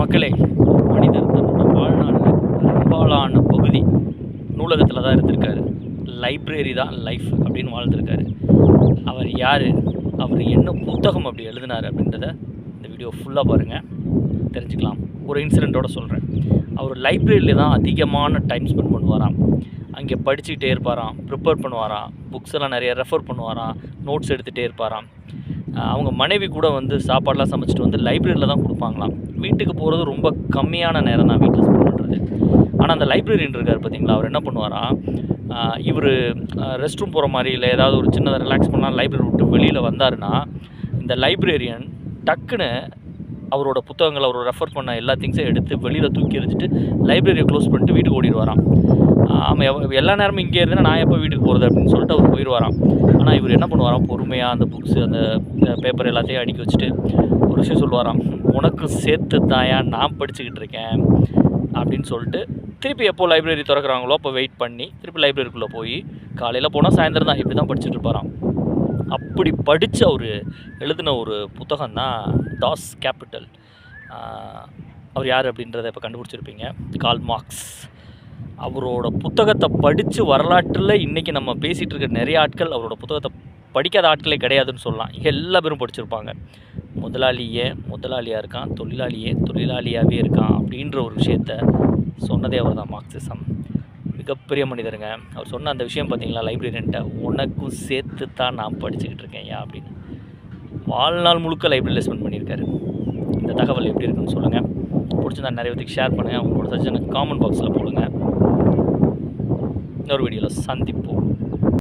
மக்களே மனிதர் தன்னோட வாழ்நாளில் பெரும்பாலான பகுதி நூலகத்தில் தான் இருந்திருக்காரு லைப்ரரி தான் லைஃப் அப்படின்னு வாழ்ந்திருக்காரு. அவர் யார்? அவர் என்ன புத்தகம் அப்படி எழுதினார் அப்படின்றத இந்த வீடியோ ஃபுல்லாக பாருங்கள் தெரிஞ்சுக்கலாம். ஒரு இன்சிடெண்ட்டோட சொல்கிறேன் அவர் லைப்ரரியில் தான் அதிகமான டைம் ஸ்பெண்ட் பண்ணுவாராம். அங்கே படிச்சுக்கிட்டே இருப்பாராம் ப்ரிப்பேர் பண்ணுவாராம் புக்ஸ் எல்லாம் நிறைய ரெஃபர் பண்ணுவாராம் நோட்ஸ் எடுத்துகிட்டே இருப்பாராம். அவங்க மனைவி கூட வந்து சாப்பாடெலாம் சமைச்சிட்டு வந்து லைப்ரரியில் தான் கொடுப்பாங்களாம். வீட்டுக்கு போகிறது ரொம்ப கம்மியான நேரம் தான் வீட்டில் ஸ்பெண்ட் பண்ணுறது ஆனால் அந்த லைப்ரரியன் இருக்கார் பார்த்தீங்களா அவர் என்ன பண்ணுவாராம் இவர் ரெஸ்ட் ரூம் போகிற மாதிரி இல்லை ஏதாவது ஒரு சின்னதாக ரிலாக்ஸ் பண்ணால் லைப்ரரி விட்டு வெளியில் வந்தாருன்னா இந்த லைப்ரரியன் டக்குன்னு அவரோட புத்தகங்களை அவர் ரெஃபர் பண்ண எல்லா திங்ஸையும் எடுத்து வெளியில் தூக்கி எறிஞ்சிட்டு லைப்ரரியை க்ளோஸ் பண்ணிட்டு வீட்டுக்கு ஓடிடுவாராம். ஆமாம் எல்லா நேரமும் இங்கே இருந்தேன்னா நான் எப்போ வீட்டுக்கு போகிறது அப்படின்னு சொல்லிட்டு அவர் போயிடுவாராம். ஆனால் இவர் என்ன பண்ணுவாராம் பொறுமையாக அந்த புக்ஸு அந்த பேப்பர் எல்லாத்தையும் அடுக்கி வச்சுட்டு ஒரு விஷயம் சொல்லுவாராம். உனக்கு சேர்த்து தாயா நான் படிச்சுக்கிட்டு இருக்கேன் அப்படின்னு சொல்லிட்டு திருப்பி எப்போ லைப்ரரி திறக்கிறாங்களோ அப்போ வெயிட் பண்ணி திருப்பி லைப்ரரிக்குள்ளே போய் காலையில் போனால் சாயந்தரம் தான் இப்படி தான் படிச்சுட்டு இருப்பாராம். அப்படி படித்த அவர் எழுதின ஒரு புத்தகம் தான் டாஸ் கேபிட்டல் அவர் யார் அப்படின்றத இப்போ கண்டுபிடிச்சிருப்பீங்க. Karl Marx. அவரோட புத்தகத்தை படித்து வரலாற்றில் இன்றைக்கி நம்ம பேசிகிட்டு இருக்க நிறைய ஆட்கள் அவரோட புத்தகத்தை படிக்காத ஆட்களே கிடையாதுன்னு சொல்லலாம். எல்லா பேரும் படிச்சிருப்பாங்க. முதலாளியே முதலாளியாக இருக்கான் தொழிலாளியே தொழிலாளியாகவே இருக்கான் அப்படின்ற ஒரு விஷயத்த சொன்னதே அவர் தான் மார்க்சிசம். மிகப்பெரிய மனிதருங்க. அவர் சொன்ன அந்த விஷயம் பார்த்தீங்களா லைப்ரரியன்ட்ட? உனக்கும் சேர்த்து தான் நான் படிச்சுக்கிட்டு இருக்கேன் ஏன் அப்படின்னு. வாழ்நாள் முழுக்க லைப்ரரியில் ஸ்பெண்ட் பண்ணியிருக்காரு. இந்த தகவல் எப்படி இருக்குன்னு சொல்லுங்கள் பிடிச்சிருந்தா நிறைய பேருக்கு ஷேர் பண்ணுங்கள் உங்களோட சஜஷனை காமெண்ட் பாக்ஸில் போடுங்கள் இன்னொரு வீடியோவில் சந்திப்போம்.